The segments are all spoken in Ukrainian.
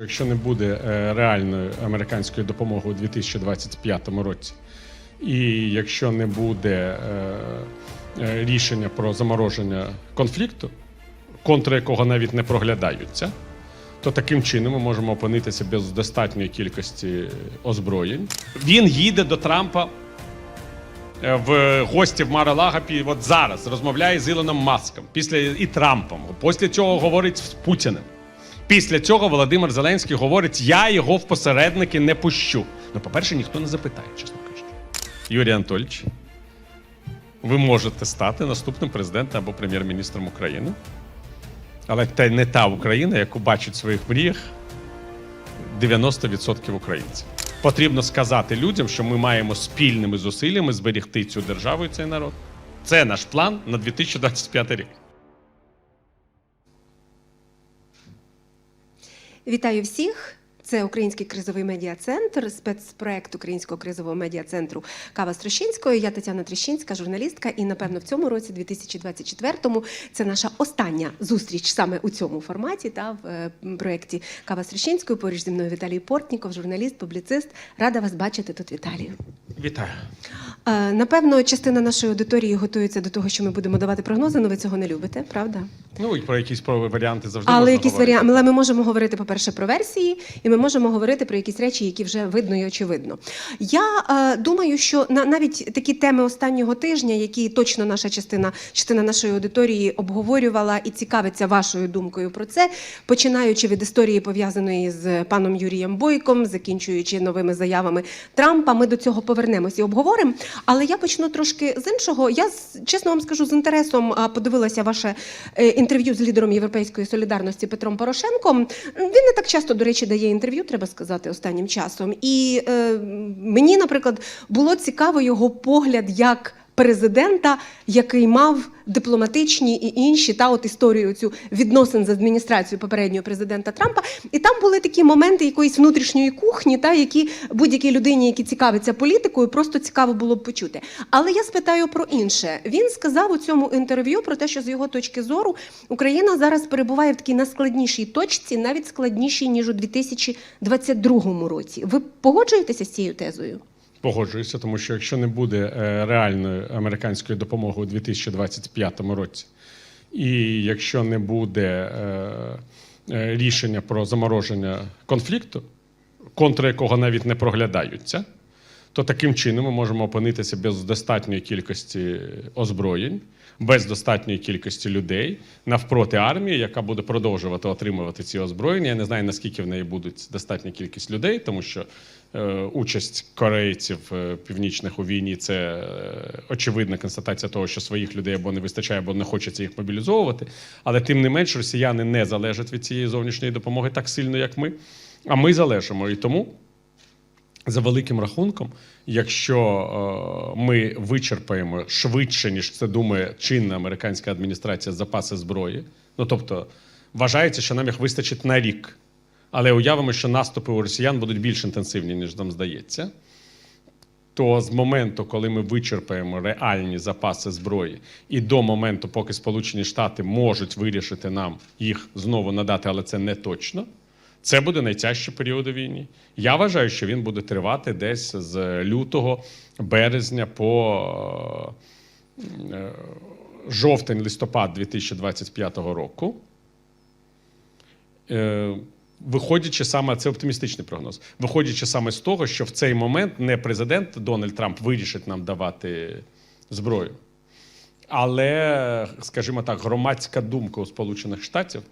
Якщо не буде е, реальної американської допомоги у 2025 році, і якщо не буде е, е, рішення про замороження конфлікту, контри якого навіть не проглядаються, то таким чином ми можемо опинитися без достатньої кількості озброєнь. Він їде до Трампа в гості в Мара-Лагапі от зараз розмовляє з Ілоном Маском після і Трампом. Після цього говорить з Путіним. Після цього Володимир Зеленський говорить: я його в посередники не пущу. Ну, по-перше, ніхто не запитає, чесно кажучи. Юрій Анатольович, ви можете стати наступним президентом або прем'єр-міністром України. Але це не та Україна, яку бачать в своїх мріях 90% українців. Потрібно сказати людям, що ми маємо спільними зусиллями зберегти цю державу і цей народ. Це наш план на 2025 рік. Вітаю всіх. Це Український кризовий медіа-центр, спецпроект Українського кризового медіа-центру Кава Строщинської. Я Тетяна Трещинська, журналістка. І напевно в цьому році, 2024-му, це наша остання зустріч саме у цьому форматі. Та в е, проєкті Кава Строщинської. Поруч зі мною Віталій Портніков, журналіст, публіцист. Рада вас бачити тут, Віталію. Вітаю. Е, Напевно, частина нашої аудиторії готується до того, що ми будемо давати прогнози. але ви цього не любите, правда? Ну і про якісь про варіанти завжди Але можна якісь варіанти, але ми можемо говорити, по-перше, про версії, і ми можемо говорити про якісь речі, які вже видно і очевидно. Я е, думаю, що на навіть такі теми останнього тижня, які точно наша частина, частина нашої аудиторії обговорювала і цікавиться вашою думкою про це, починаючи від історії пов'язаної з паном Юрієм Бойком, закінчуючи новими заявами Трампа, ми до цього повернемось і обговоримо. Але я почну трошки з іншого. Я чесно вам скажу з інтересом подивилася ваше е, інтерв'ю з лідером Європейської солідарності Петром Порошенком. Він не так часто, до речі, дає інтерв'ю, треба сказати, останнім часом. І е, мені, наприклад, було цікаво його погляд як. Президента, який мав дипломатичні і інші та от історію цю відносин з адміністрацією попереднього президента Трампа, і там були такі моменти якоїсь внутрішньої кухні, та які будь-якій людині, які цікавиться політикою, просто цікаво було б почути. Але я спитаю про інше. Він сказав у цьому інтерв'ю про те, що з його точки зору Україна зараз перебуває в такій найскладнішій точці, навіть складнішій ніж у 2022 році. Ви погоджуєтеся з цією тезою? Погоджуюся, тому що якщо не буде е, реальної американської допомоги у 2025 році, і якщо не буде е, е, рішення про замороження конфлікту, контри якого навіть не проглядаються, то таким чином ми можемо опинитися без достатньої кількості озброєнь, без достатньої кількості людей навпроти армії, яка буде продовжувати отримувати ці озброєння. Я не знаю, наскільки в неї будуть достатня кількість людей, тому що участь корейців е, північних у війні це е, очевидна констатація того, що своїх людей або не вистачає, або не хочеться їх мобілізовувати. Але тим не менш, росіяни не залежать від цієї зовнішньої допомоги так сильно, як ми. А ми залежимо. І тому за великим рахунком, якщо е, ми вичерпаємо швидше, ніж це думає чинна американська адміністрація запаси зброї, ну тобто вважається, що нам їх вистачить на рік. Але уявимо, що наступи у росіян будуть більш інтенсивні, ніж нам здається. То з моменту, коли ми вичерпаємо реальні запаси зброї, і до моменту, поки Сполучені Штати можуть вирішити нам їх знову надати, але це не точно. Це буде найтяжчий період у війні. Я вважаю, що він буде тривати десь з лютого, березня по е, жовтень-листопад 2025 року. Виходячи саме, це оптимістичний прогноз. Виходячи саме з того, що в цей момент не президент Дональд Трамп вирішить нам давати зброю, але, скажімо так, громадська думка у Сполучених Штатів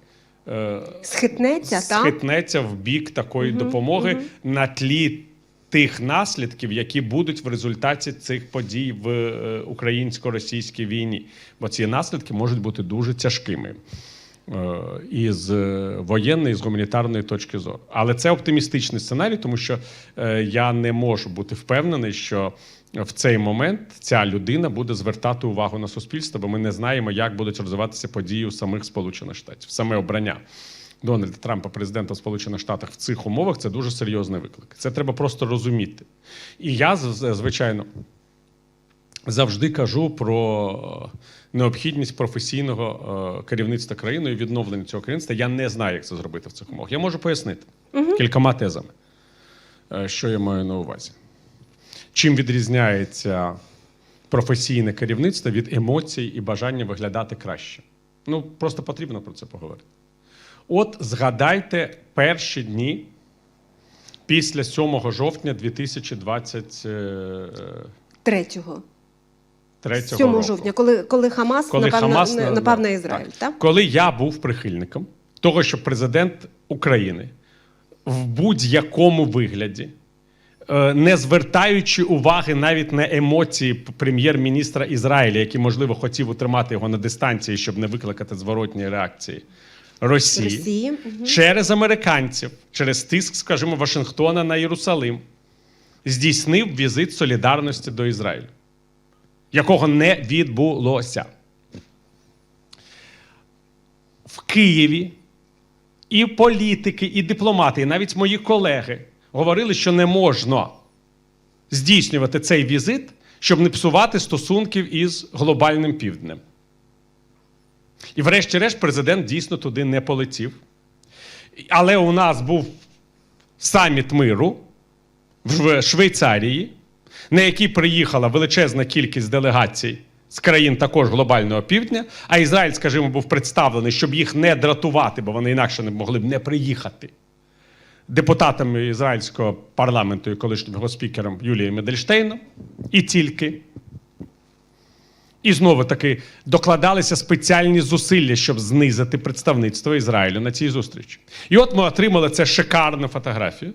е, Схитнеться, схитнеться в бік такої допомоги на тлі тих наслідків, які будуть в результаті цих подій в е, українсько-російській війні. Бо ці наслідки можуть бути дуже тяжкими. Е, І з е, воєнної, з гуманітарної точки зору. Але це оптимістичний сценарій, тому що е, я не можу бути впевнений, що в цей момент ця людина буде звертати увагу на суспільство, бо ми не знаємо, як будуть розвиватися події у самих Сполучених Штатів, саме обрання. Дональда Трампа, президента Сполучених Штатах, в цих умовах це дуже серйозний виклик. Це треба просто розуміти. І я, звичайно, завжди кажу про необхідність професійного е, керівництва країною, відновлення цього керівництва. Я не знаю, як це зробити в цих умовах. Я можу пояснити. кількома тезами. Е, Що я маю на увазі? Чим відрізняється професійне керівництво від емоцій і бажання виглядати краще? Ну, просто потрібно про це поговорити. От згадайте перші дні після 7 жовтня 2023 Третього. 7 7 року. жовтня, коли, коли Хамас Коли напав, Хамас на, на- напав на Ізраїль, так? Коли я був прихильником того, що президент України в будь-якому вигляді, е, не звертаючи уваги навіть на емоції прем'єр-міністра Ізраїля, який, можливо, хотів утримати його на дистанції, щоб не викликати зворотні реакції Росії, Росії. Мгм. через американців, через тиск, скажімо, Вашингтона на Єрусалим, здійснив візит солідарності до Ізраїлю, якого не відбулося. В Києві і політики, і дипломати, і навіть мої колеги говорили, що не можна здійснювати цей візит, щоб не псувати стосунків із глобальним півднем. І, врешті-решт, президент дійсно туди не полетів. Але у нас був саміт миру в Швейцарії, на який приїхала величезна кількість делегацій з країн також глобального півдня. А Ізраїль, скажімо, був представлений, щоб їх не дратувати, бо вони інакше не могли б не приїхати. Депутатами ізраїльського парламенту і колишнім його спікером Юлією Медельштейном, і тільки. І знову таки докладалися спеціальні зусилля, щоб знизити представництво Ізраїлю на цій зустрічі. І от ми отримали це шикарну фотографію.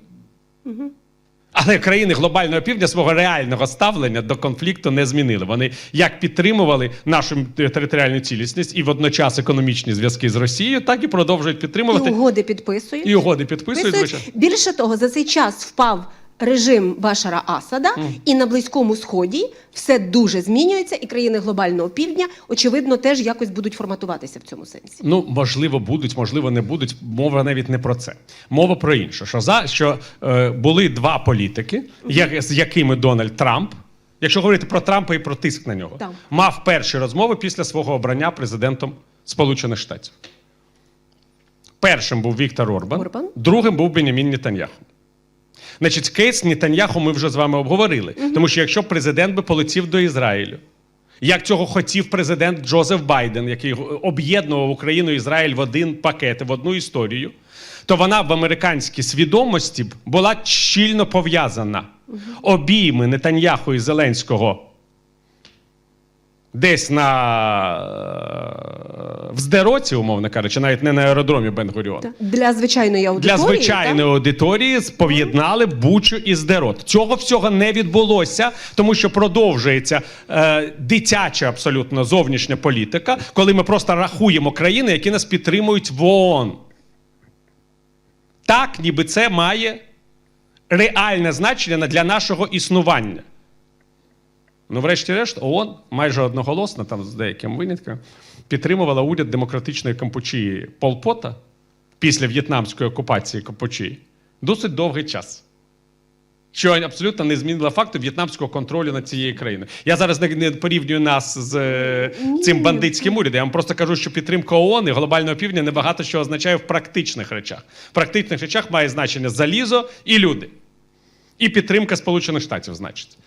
Але країни глобального півдня свого реального ставлення до конфлікту не змінили. Вони як підтримували нашу територіальну цілісність і водночас економічні зв'язки з Росією, так і продовжують І підтримувати. угоди підписують. І угоди підписують. Підписують. Більше того, за цей час впав режим Башара Асада, і на Близькому Сході все дуже змінюється, і країни глобального півдня, очевидно, теж якось будуть форматуватися в цьому сенсі. Ну, можливо, будуть, можливо, не будуть. Мова навіть не про це. Мова про інше. Що за що е, були два політики, як, з якими Дональд Трамп, якщо говорити про Трампа і про тиск на нього, Так. мав перші розмови після свого обрання президентом Сполучених Штатів. Першим був Віктор Орбан, Орбан. другим був Бенямін Нетаньяху. Значить, кейс Нітаньяху ми вже з вами обговорили. Тому що якщо президент би полетів до Ізраїлю, як цього хотів президент Джозеф Байден, який об'єднував Україну і Ізраїль в один пакет, в одну історію, то вона в американській свідомості б була щільно пов'язана. Обійми Нетаньяху і Зеленського десь на е, в Здероці, умовно кажучи, навіть не на аеродромі Бен-Гуріон. Для звичайної аудиторії. Для звичайної аудиторії поєднали Бучу і Здерот. Цього всього не відбулося, тому що продовжується е, дитяча абсолютно зовнішня політика, коли ми просто рахуємо країни, які нас підтримують в ООН. Так, ніби це має реальне значення для нашого існування. Ну, врешті-решт, ООН майже одноголосно, там з деяким винятком, підтримувала уряд демократичної Кампучії Полпота після в'єтнамської окупації Кампучії досить довгий час. Що абсолютно не змінило факту в'єтнамського контролю над цією країною. Я зараз не, порівнюю нас з е, цим бандитським урядом. Я вам просто кажу, що підтримка ООН і глобального півдня небагато що означає в практичних речах. В практичних речах має значення залізо і люди. І підтримка Сполучених Штатів, значить.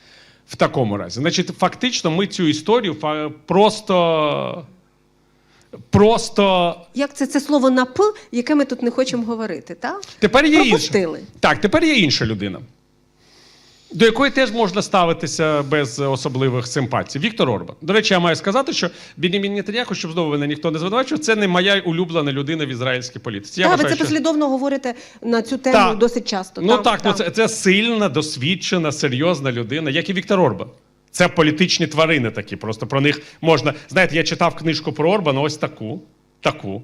В такому разі. Значить, фактично, ми цю історію просто. Просто Як це, це слово на П, яке ми тут не хочемо говорити, так? Тепер є інша. Так, тепер є інша людина, до якої теж можна ставитися без особливих симпатій. Віктор Орбан. До речі, я маю сказати, що Бенімін Нетаньяху, щоб знову мене ніхто не звинувачував, це не моя улюблена людина в ізраїльській політиці. Я Так, ви це що... послідовно говорите на цю тему Так. досить часто. Ну так, ну це, це сильна, досвідчена, серйозна людина, як і Віктор Орбан. Це політичні тварини такі. Просто про них можна. Знаєте, я читав книжку про Орбана, ось таку, таку.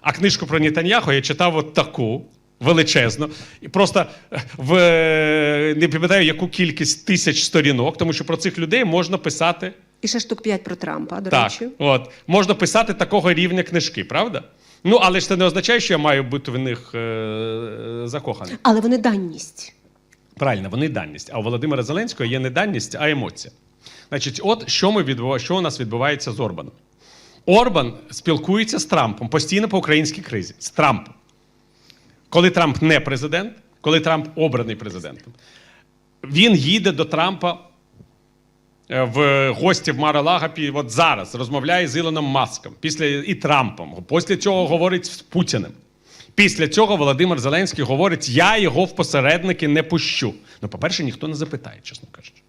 А книжку про Нетаньяху я читав от таку. Величезно. І просто е, в е, не пам'ятаю, яку кількість тисяч сторінок, тому що про цих людей можна писати І ще штук 5 про Трампа, до так. речі. От можна писати такого рівня книжки, правда? Ну, але ж це не означає, що я маю бути в них е- закоханий. Але вони даність. Правильно, вони даність. А у Володимира Зеленського є не даність, а емоція. Значить, от що ми відбува... що у нас відбувається з Орбаном. Орбан спілкується з Трампом постійно по українській кризі. З Трампом. Коли Трамп не президент, коли Трамп обраний президентом, він їде до Трампа е, в гості в Маралагапі от зараз розмовляє з Ілоном Маском після і Трампом. Після цього говорить з Путіним. Після цього Володимир Зеленський говорить: я його в посередники не пущу. Ну, по-перше, ніхто не запитає, чесно кажучи.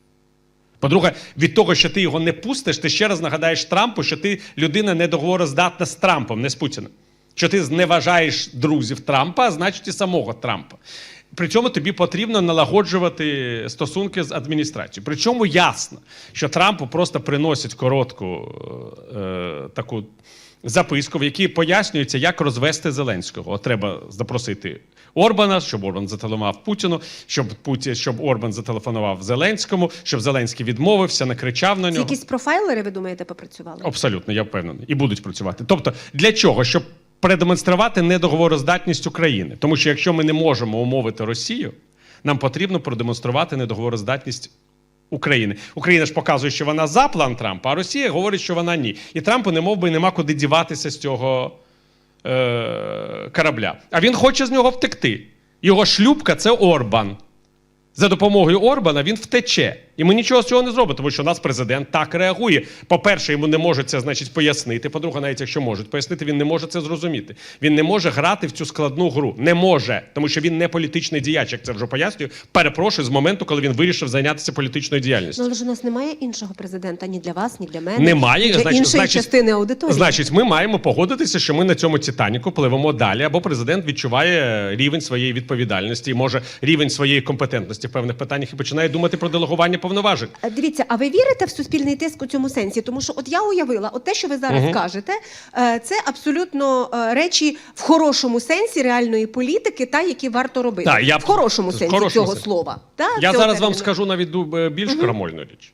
По-друге, від того, що ти його не пустиш, ти ще раз нагадаєш Трампу, що ти людина недоговороздатна з Трампом, не з Путіним. Що ти зневажаєш друзів Трампа, а значить і самого Трампа. При цьому тобі потрібно налагоджувати стосунки з адміністрацією. Причому ясно, що Трампу просто приносять коротку е, таку записку, в якій пояснюється, як розвести Зеленського. От треба запросити Орбана, щоб Орбан зателефонував Путіну, щоб Путін, щоб Орбан зателефонував Зеленському, щоб Зеленський відмовився, накричав на нього. якісь профайлери, ви думаєте, попрацювали? Абсолютно, я впевнений. І будуть працювати. Тобто, для чого? Щоб продемонструвати недоговороздатність України. Тому що якщо ми не можемо умовити Росію, нам потрібно продемонструвати недоговороздатність України. Україна ж показує, що вона за план Трампа, а Росія говорить, що вона ні. І Трампу не мов би нема куди діватися з цього е- корабля. А він хоче з нього втекти. Його шлюбка це Орбан. За допомогою Орбана він втече. І ми нічого з цього не зробимо, тому що у нас президент так реагує. По-перше, йому не можуть це значить пояснити. По-друге, навіть якщо можуть пояснити, він не може це зрозуміти. Він не може грати в цю складну гру. Не може, тому що він не політичний діяч, як це вже пояснюю. Перепрошую з моменту, коли він вирішив зайнятися політичною діяльністю. Ну, але ж у нас немає іншого президента ні для вас, ні для мене. Немає, для значить- іншої значить- частини аудиторії. Значить, ми маємо погодитися, що ми на цьому Титаніку пливемо далі, або президент відчуває рівень своєї відповідальності і може рівень своєї компетентності в певних питаннях і починає думати про делегування повноважень. Е, Дивіться, а ви вірите в суспільний тиск у цьому сенсі? Тому що от я уявила, от те, що ви зараз Мгм. кажете, е, це абсолютно е, речі в хорошому сенсі реальної політики, та які варто робити. Так, я б- в хорошому в сенсі хорошому цього сенсі. слова. Та, Я цього зараз вам терміну. скажу навіть ду- більш крамольну річ.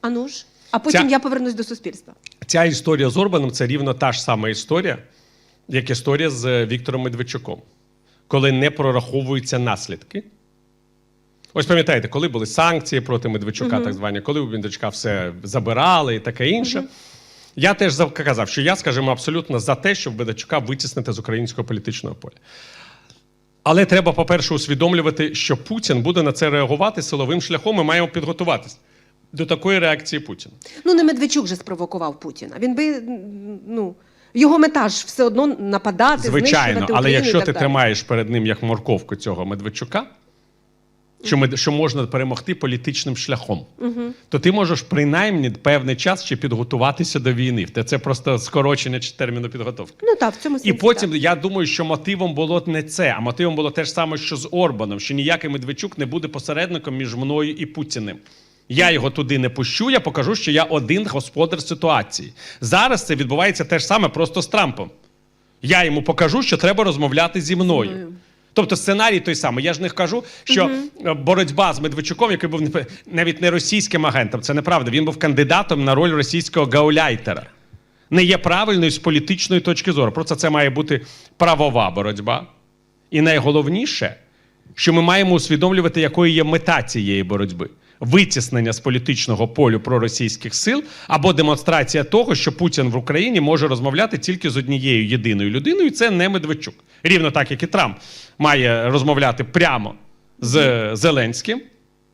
А ну ж, а потім Ця- я повернусь до суспільства. Ця історія з Орбаном це рівно та ж сама історія, як історія з е, Віктором Медведчуком, коли не прораховуються наслідки. Ось пам'ятаєте, коли були санкції проти Медведчука, так звані, коли у Медведчука все забирали і таке інше. Я теж казав, що я, скажімо, абсолютно за те, щоб Медведчука витіснити з українського політичного поля. Але треба, по-перше, усвідомлювати, що Путін буде на це реагувати силовим шляхом. Ми маємо підготуватись до такої реакції Путіна. Ну, не Медведчук же спровокував Путіна. Він би, ну, його мета ж все одно нападати, Звичайно, знищувати але Україну якщо і ти далі. тримаєш перед ним як морковку цього Медведчука, що, мед- що можна перемогти політичним шляхом, то ти можеш принаймні певний час ще підготуватися до війни. Це просто скорочення чи терміну підготовки. Ну так, в цьому сенсі. І потім так. я думаю, що мотивом було не це, а мотивом було те ж саме, що з Орбаном, що ніякий Медведчук не буде посередником між мною і Путіним. Я його туди не пущу, я покажу, що я один господар ситуації. Зараз це відбувається те ж саме, просто з Трампом. Я йому покажу, що треба розмовляти зі мною. Тобто сценарій той самий. Я ж не кажу, що е, боротьба з Медведчуком, який був не- навіть не російським агентом, це неправда. Він був кандидатом на роль російського гауляйтера. Не є правильною з політичної точки зору. Просто це має бути правова боротьба. І найголовніше, що ми маємо усвідомлювати, якою є мета цієї боротьби. Витіснення з політичного полю проросійських сил або демонстрація того, що Путін в Україні може розмовляти тільки з однією єдиною людиною, і це не Медведчук. Рівно так, як і Трамп має розмовляти прямо з Зеленським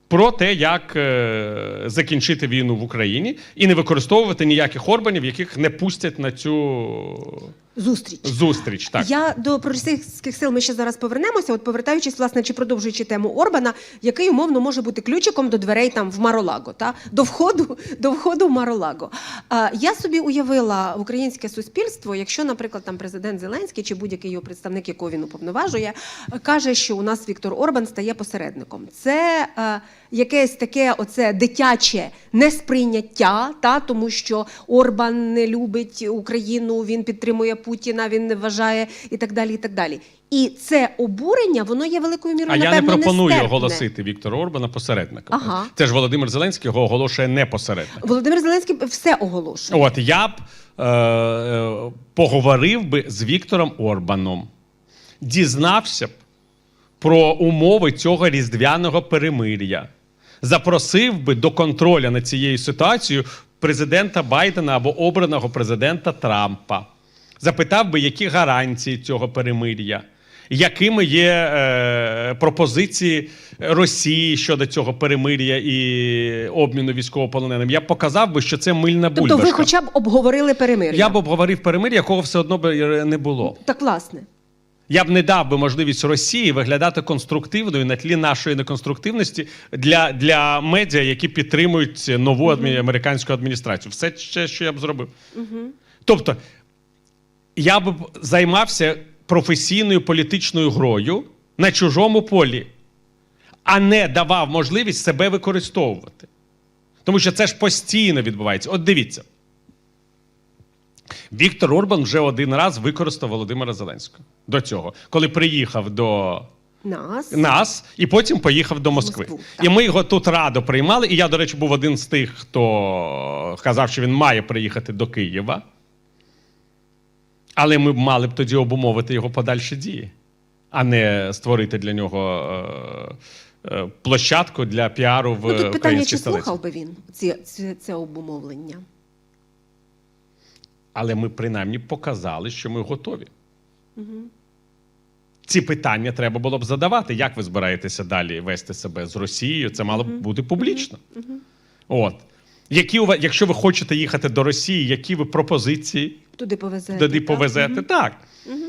про те, як е, закінчити війну в Україні і не використовувати ніяких орбанів, яких не пустять на цю Зустріч. зустріч. Так. Я до проросійських сил ми ще зараз повернемося. От повертаючись, власне, чи продовжуючи тему Орбана, який умовно може бути ключиком до дверей там в Маролаго, та до входу до входу в Маролаго. А, я собі уявила українське суспільство, якщо, наприклад, там президент Зеленський чи будь-який його представник, якого він уповноважує, каже, що у нас Віктор Орбан стає посередником. Це е, якесь таке оце дитяче несприйняття, та тому що Орбан не любить Україну, він підтримує Путіна, він не вважає і так далі. І так далі. І це обурення, воно є великою мірою А я не пропоную нестерпне. оголосити Віктора Орбана посередником. Ага. Це ж Володимир Зеленський його оголошує не посередником. Володимир Зеленський все оголошує. От я б е, е, поговорив би з Віктором Орбаном, дізнався б про умови цього різдвяного перемир'я, запросив би до контролю над цією ситуацією президента Байдена або обраного президента Трампа, запитав би, які гарантії цього перемир'я. Якими є е, пропозиції Росії щодо цього перемир'я і обміну військовополоненим? Я б показав би, що це мильна Тобто бульбашка. ви хоча б обговорили перемир'я? Я б обговорив перемир'я, якого все одно б не було. Так, власне. Я б не дав би можливість Росії виглядати конструктивною на тлі нашої неконструктивності для, для медіа, які підтримують нову адмі... американську адміністрацію. Все ще, що я б зробив. Тобто, я б займався професійною політичною грою на чужому полі, а не давав можливість себе використовувати. Тому що це ж постійно відбувається. От дивіться. Віктор Орбан вже один раз використав Володимира Зеленського до цього, коли приїхав до Нас. нас і потім поїхав до Москви. Москву, і ми його тут радо приймали. І я, до речі, був один з тих, хто казав, що він має приїхати до Києва. Але ми б мали б тоді обумовити його подальші дії, а не створити для нього е, е, площадку для піару в Ну, тут питання, українській чи столиці. слухав би він ці, ці, це обумовлення? Але ми принаймні показали, що ми готові. Ці питання треба було б задавати. Як ви збираєтеся далі вести себе з Росією? Це мало б бути публічно. От. Які у вас, якщо ви хочете їхати до Росії, які ви пропозиції Туди повезе. туди повезете? Так.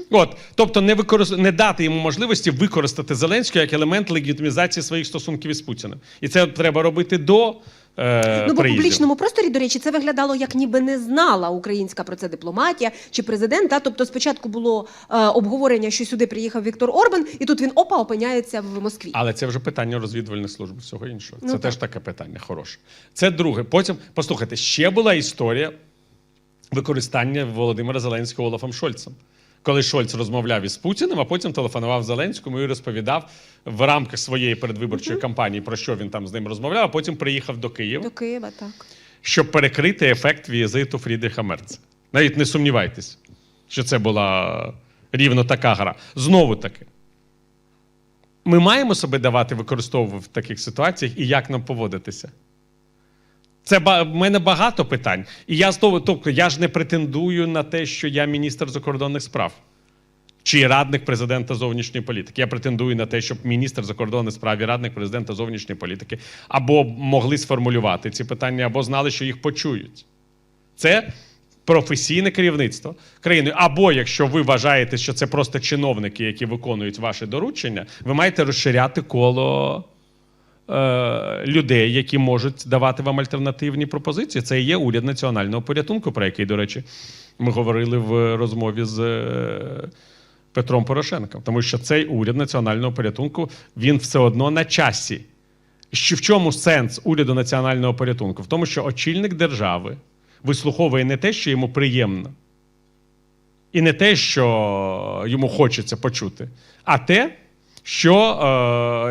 От, тобто не, використ... не дати йому можливості використати Зеленського як елемент легітимізації своїх стосунків із Путіним. І це треба робити до е, Ну, бо в приїздів. публічному просторі, до речі, це виглядало як ніби не знала українська про це дипломатія чи президент. Та? Тобто спочатку було е, обговорення, що сюди приїхав Віктор Орбан, і тут він опа опиняється в Москві. Але це вже питання розвідувальних служб всього іншого. Це Ну, теж так. таке питання хороше. Це друге. Потім, послухайте, ще була історія використання Володимира Зеленського Олафом Шольцем. Коли Шольц розмовляв із Путіним, а потім телефонував Зеленському і розповідав в рамках своєї передвиборчої кампанії, про що він там з ним розмовляв, а потім приїхав до Києва, До Києва, так. щоб перекрити ефект візиту Фрідріха Мерца. Навіть не сумнівайтесь, що це була рівно така гра. Знову таки, ми маємо себе давати використовувати в таких ситуаціях і як нам поводитися. Це в мене багато питань. І я з того, тобто я ж не претендую на те, що я міністр закордонних справ чи радник президента зовнішньої політики. Я претендую на те, щоб міністр закордонних справ і радник президента зовнішньої політики або могли сформулювати ці питання, або знали, що їх почують. Це професійне керівництво країною. Або якщо ви вважаєте, що це просто чиновники, які виконують ваші доручення, ви маєте розширяти коло людей, які можуть давати вам альтернативні пропозиції. Це і є уряд національного порятунку, про який, до речі, ми говорили в розмові з. е, Петром Порошенком, тому що цей уряд національного порятунку він все одно на часі. Що в чому сенс уряду національного порятунку? В тому, що очільник держави вислуховує не те, що йому приємно, і не те, що йому хочеться почути, а те, що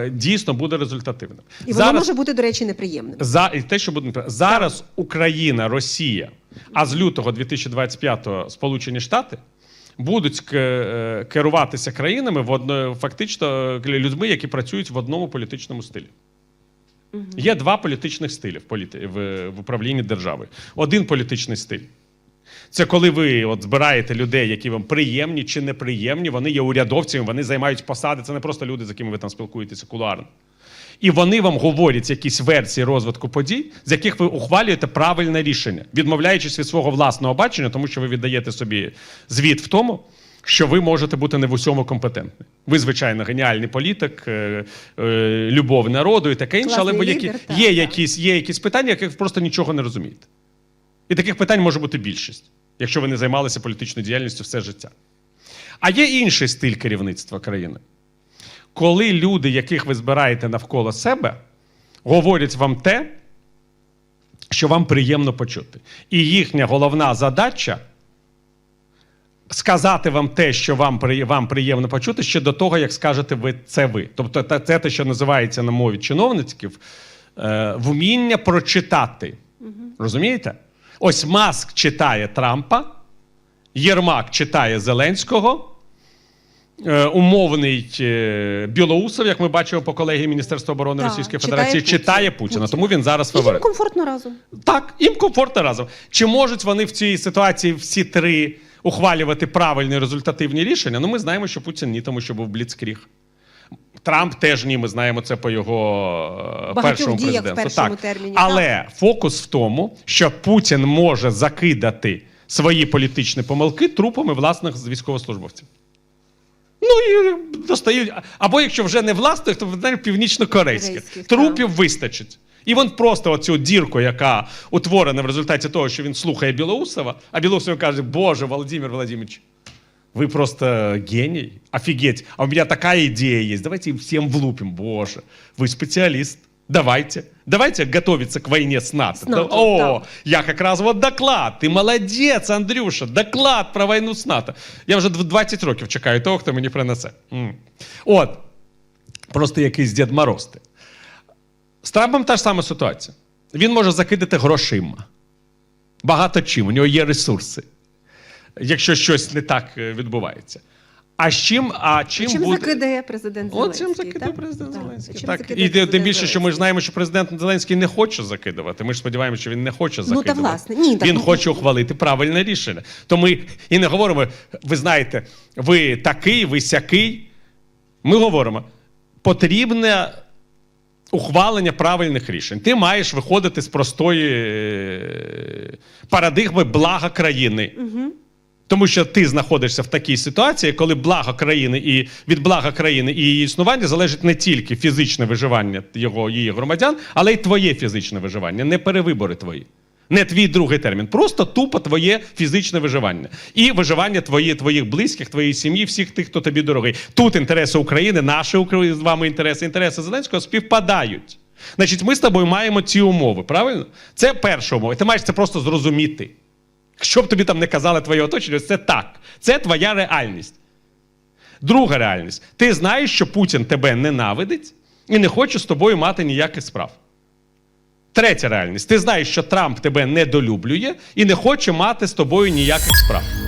е, дійсно буде результативним. І воно може бути, до речі, неприємним. За і те, що буде наприклад, зараз Україна, Росія, а з лютого 2025-го Сполучені Штати будуть е, керуватися країнами в одно, фактично е, людьми, які працюють в одному політичному стилі. Є два політичних стилі в, політи, в, в управлінні державою. Один політичний стиль. Це коли ви от збираєте людей, які вам приємні чи неприємні, вони є урядовцями, вони займають посади. Це не просто люди, з якими ви там спілкуєтеся кулуарно. І вони вам говорять якісь версії розвитку подій, з яких ви ухвалюєте правильне рішення, відмовляючись від свого власного бачення, тому що ви віддаєте собі звіт в тому, що ви можете бути не в усьому компетентні. Ви, звичайно, геніальний політик, е, е, любов народу і таке інше, але ви які, є, якісь, є якісь питання, яких ви просто нічого не розумієте. І таких питань може бути більшість, якщо ви не займалися політичною діяльністю все життя. А є інший стиль керівництва країни. Коли люди, яких ви збираєте навколо себе, говорять вам те, що вам приємно почути. І їхня головна задача сказати вам те, що вам, вам приємно почути, ще до того, як скажете ви це ви. Тобто, це те, що називається на мові чиновницьків, е, вміння прочитати. Розумієте? Ось Маск читає Трампа, Єрмак читає Зеленського. е, Умовний е, Білоусов, як ми бачимо по колеги Міністерства оборони Так, Російської Федерації, Путіна. читає Путіна, Путіна. тому він зараз І їм комфортно разом. Так, їм комфортно разом. Чи можуть вони в цій ситуації всі три ухвалювати правильні результативні рішення. Ну, ми знаємо, що Путін ні, тому що був бліцкріг. Трамп теж ні, ми знаємо це по його е, Багатьох першому діях президенту. першому так. терміні, Але фокус в тому, що Путін може закидати свої політичні помилки трупами власних військовослужбовців. Ну і достають. Або якщо вже не власних, то північно-корейських. Корейських, Трупів вистачить. І він просто оцю дірку, яка утворена в результаті того, що він слухає Білоусова, а Білоусов каже: Боже, Володимир Владимирович, вы просто гений, офигеть. А у меня такая идея есть. Давайте им всем влупим. Боже, вы специалист. Давайте. Давайте готовиться к войне с НАТО. С НАТО, Да- О, да. я как раз вот доклад. Ты молодец, Андрюша. Доклад про війну з НАТО. Я вже дв- 20 років чекаю того, хто мені принесе. М. От. Просто якийсь Дід Мороз ти. З Трампом та ж сама ситуація. Він може закидати грошима. Багато чим. У нього є ресурси. Якщо щось не так е, відбувається. А з чим, а чим, Чим буде... закидає президент От Зеленський? чим закидає так? президент Так. Зеленський. Чим Так. закидає І тим більше, що ми ж знаємо, що президент Зеленський не хоче закидувати. Ми ж сподіваємося, що він не хоче Ну, та власне. Ні, так, він ну, хоче ухвалити правильне рішення. То ми і не говоримо, ви знаєте, ви такий, ви сякий. Ми говоримо, потрібне ухвалення правильних рішень. Ти маєш виходити з простої е, парадигми блага країни. Тому що ти знаходишся в такій ситуації, коли благо країни і від блага країни і її існування залежить не тільки фізичне виживання його її громадян, але й твоє фізичне виживання, не перевибори твої. Не твій другий термін, просто тупо твоє фізичне виживання і виживання твої, твоїх близьких, твоєї сім'ї, всіх тих, хто тобі дорогий. Тут інтереси України, наші Украї- з вами інтереси, інтереси Зеленського співпадають. Значить, ми з тобою маємо ці умови, правильно? Це перша умова. Ти маєш це просто зрозуміти. Що б тобі там не казали твоє оточення, це так. Це твоя реальність. Друга реальність. Ти знаєш, що Путін тебе ненавидить і не хоче з тобою мати ніяких справ. Третя реальність. Ти знаєш, що Трамп тебе недолюблює і не хоче мати з тобою ніяких справ.